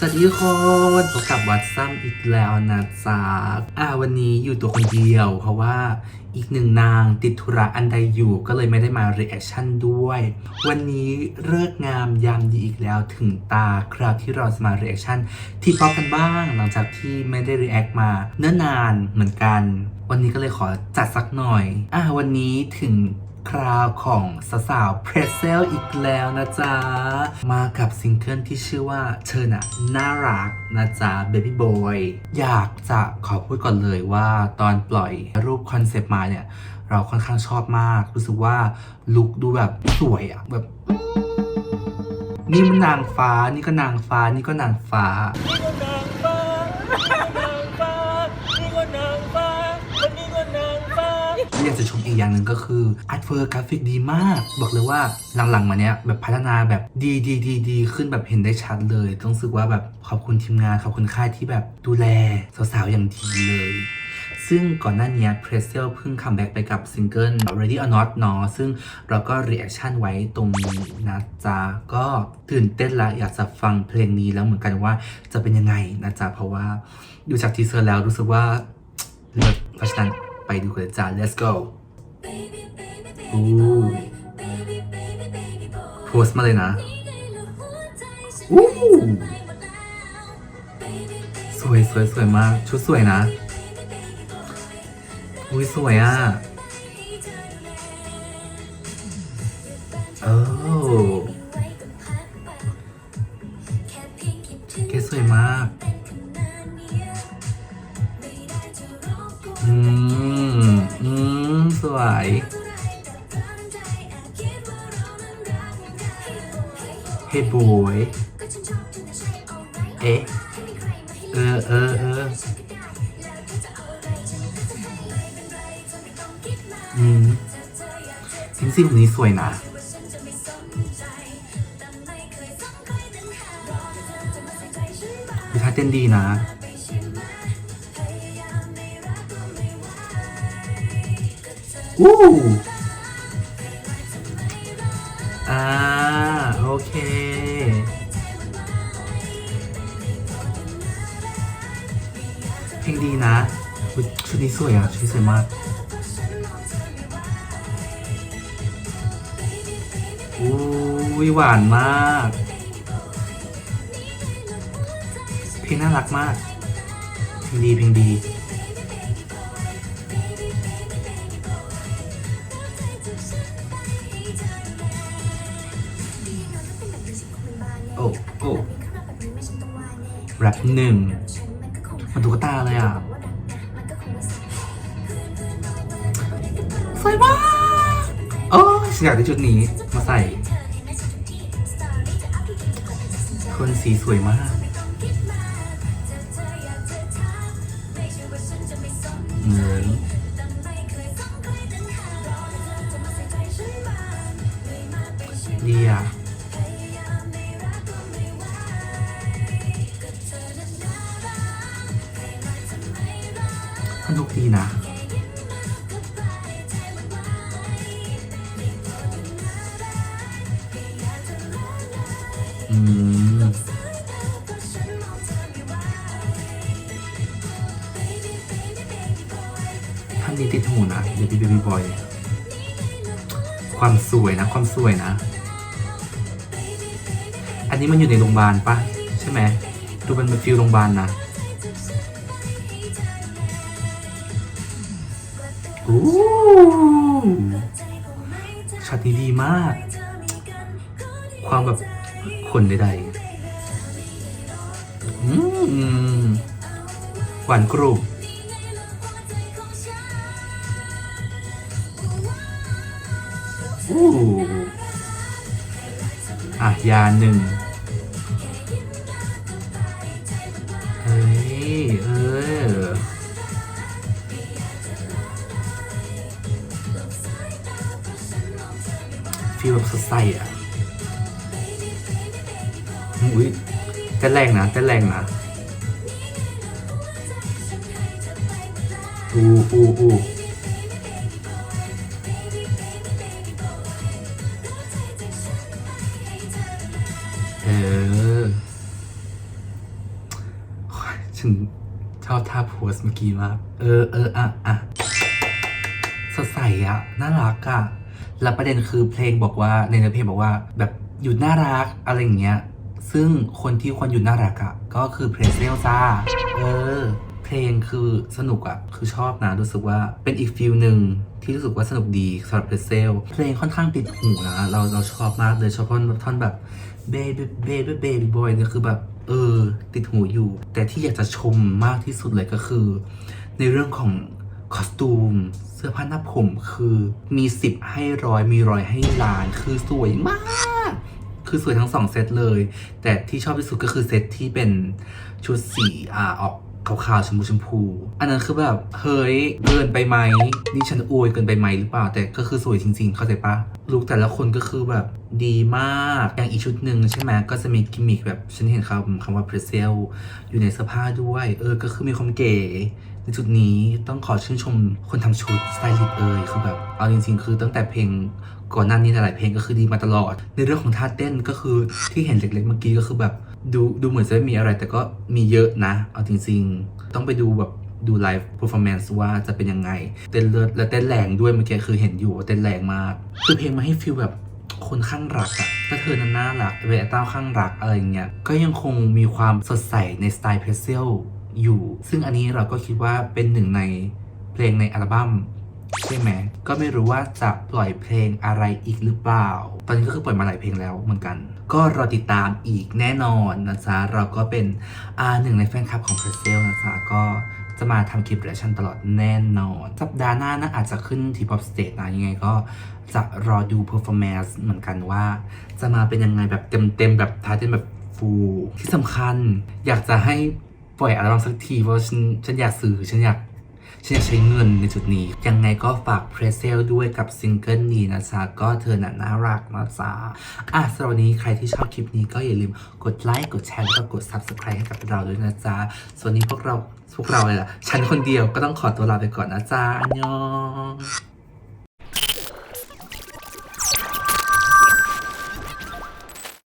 สวัสดีทุกคนพบกับวัดซ้ำอีกแล้วนะจ๊ะอ่าวันนี้อยู่ตัวคนเดียว เพราะว่าอีกหนึ่งนางติดธุระอันใดอยู่ก็เลยไม่ได้มา r ีแอคชั่นด้วย วันนี้เลิกงามยามดีอีกแล้วถึงตาคราวที่เราจะมา r ีแอคชั่นที่ป๊อปกันบ้าง หลังจากที่ไม่ได้รีแอคมาเนิ่นนานเหมือนกัน วันนี้ก็เลยขอจัดสักหน่อย อ่าวันนี้ถึง คราวของสาวเพรสเซลอีกแล้วนะจ๊ะ มากับซิงเกิลที่ชื่อว่าเธอน่ะน่ารักนะจ๊ะ Baby Boy อยากจะขอพูดก่อนเลยว่าตอนปล่อยรูปคอนเซปต์มาเนี่ย เราค่อนข้างชอบมาก รู้สึกว่าลุคดูแบบสวยอะแบบ นี่มันนางฟ้านี่ก็นางฟ้านี่ก็นางฟ้านี่ก็นาง อยากจะชมอีกอย่างหนึ่งก็คืออาร์ตเวิร์กราฟิกดีมาก บอกเลยว่าหลังๆมาเนี้ยแบบพัฒนาแบบดีดีดีดีขึ้นแบบเห็นได้ชัดเลย ต้องรู้สึกว่าแบบขอบคุณทีมงานขอบคุณค่ายที่แบบดูแลสาวๆอย่างดีเลยซึ่งก่อนหน้านี้เพรสเซลเพิ่งคัมแบ็กไปกับซิงเกิล Ready or Not เนาะซึ่งเราก็รีแอคชั่นไว้ตรงนี้นะจ๊ะ ก็ตื่นเต้นละอยากจะฟังเพลงนี้แล้วเหมือนกันว่าจะเป็นยังไงนะจ๊ะ เพราะว่าดูจากทีเซอร์แล้วรู้สึกว่าเลิศเพราะฉะนั้น ไปดูกันเลยจ้า let's go อู้โพสต์มาเลยนะอู้สวยสวยสวยมาก ชุดสวยนะ อุ้ยสวยอะโอ้เกสสวยมาก อืมอื มสวยเฮ้บอยเอ๊ะเออเออเอออืมจริงๆคนนี้สวยนะคือท่าเต้นดีนะ อู้อ่าโอเค เพลงดีนะอุ๊ยชุดนี้สวยอะ ชุดนี้สวยมากอุ้ยหวานมาก เพลงน่ารักมาก เพลงดีเพลงดี โอ้โอ้แรปหนึ่งมันตุ๊กตาเลยอะสวยมากโอ้ฉันอยากได้ชุดนี้มาใส่โทนสีสวยมากเหมือนดีอะ สนุกดีนะ อืม ท่านนี้ติดหูนะเบบี้เบบี้บอย ความสวยนะ ความสวยนะ อันนี้มันอยู่ในโรงพยาบาลปะใช่ไหมดูมันเป็นฟิลโรงพยาบาลนะ โอ้ช็อตนี้ดีมาก ความแบบขนใดๆอืหวานกรุบอู้อะยาหนึ่ง ฟีลแบบสดใสอะอุ้ยเต้นแรงนะเต้นแรงนะอูอูอูเออฉันชอบท่าโพสเมื่อกี้มาก เออเอออะอะสดใสอะ น่ารักอะ แล้วประเด็นคือเพลงบอกว่าในเนื้อเพลงบอกว่าแบบหยุดน่ารักอะไรอย่างเงี้ย ซึ่งคนที่ควรหยุดน่ารักอะก็คือเพรสเซลจ้าเออ เพลงคือสนุกอะคือชอบนะรู้สึกว่าเป็นอีกฟิลหนึ่งที่รู้สึกว่าสนุกดีสำหรับเพรสเซลเพลงค่อนข้างติดหูนะเราเราชอบมากเลยชอบท่อนท่อนแบบเบบีเบบีเบบีบอยเนี่ยคือแบบเออติดหูอยู่ แต่ที่อยากจะชมมากที่สุดเลยก็คือ ในเรื่องของคอสตูม เสื้อผ้าหน้าผมคือมีสิบให้ร้อยมีร้อยให้ล้านคือสวยมาก คือสวยทั้งสองเซตเลย แต่ที่ชอบที่สุดก็คือเซตที่เป็นชุดสีอ่าออก ขาวๆชมพูชมพู อันนั้นคือแบบเฮ้ยเกินไปไหมนี่ฉันอวยเกินไปไหมหรือเปล่า แต่ก็คือสวยจริง ๆ เข้าใจปะลุคแต่ละคนก็คือแบบดีมากอย่างอีกชุดหนึ่งใช่ไหมก็จะมีกิมมิคแบบฉันเห็นคำคำว่าเพรสเซลอยู่ในเสื้อผ้าด้วย เออก็คือมีความเก๋ในจุดนี้ต้องขอชื่นชมคนทำชุดสไตลิสต์เอ่ยคือแบบเอาจริง ๆ คือตั้งแต่เพลงก่อนหน้านี้หลายๆเพลงก็คือดีมาตลอด ในเรื่องของท่าเต้นก็คือที่เห็นเล็กๆเมื่อกี้ก็คือแบบ ดูดูเหมือนจะไม่มีอะไรแต่ก็มีเยอะนะ เอาจริงๆ ต้องไปดูแบบดูไลฟ์ performance ว่าจะเป็นยังไง เต้นเลิศและเต้นแรงด้วยเมื่อกี้คือเห็นอยู่ว่าเต้นแรงมาก คือเพลงมาให้ฟีลแบบคนข้างรักอะก็เธอนั้นน่ารักเวต้าข้างรักอะไรเงี้ย ก็ยังคงมีความสดใสในสไตล์เพรสเซลอยู่ ซึ่งอันนี้เราก็คิดว่าเป็นหนึ่งในเพลงในอัลบั้มใช่ไหม ก็ไม่รู้ว่าจะปล่อยเพลงอะไรอีกหรือเปล่า ตอนนี้ก็คือปล่อยมาหลายเพลงแล้วเหมือนกัน ก็รอติดตามอีกแน่นอนนะจ๊ะเราก็เป็นอาหนึ่งในแฟนคลับของเพรสเซลนะจ๊ะก็จะมาทำคลิปเรีแอคชั่นตลอดแน่นอน สัปดาห์หน้านะอาจจะขึ้นที่ Pop Stage นะยังไงก็จะรอดู performance เหมือนกันว่า จะมาเป็นยังไงแบบเต็มๆแบบท้ายเต็มแบบฟูที่สำคัญอยากจะให้ปล่อยอัลบั้มสักทีเพราะฉันฉันอยากซื้อฉันอยาก ฉันอยากใช้เงินในจุดนี้ ยังไงก็ฝากเพรสเซลด้วยกับซิงเกิลนี้นะจ๊ะก็เธอน่ะน่ารักนะจ๊ะอะสำหรับวันนี้ใครที่ชอบคลิปนี้ก็อย่าลืมกดไลค์กดแชร์แล้วก็กด Subscribe ให้กับเราด้วยนะจ๊ะส่วนนี้พวกเราพวกเราเลยล่ะฉันคนเดียวก็ต้องขอตัวลาไปก่อนนะจ๊ะอันยอง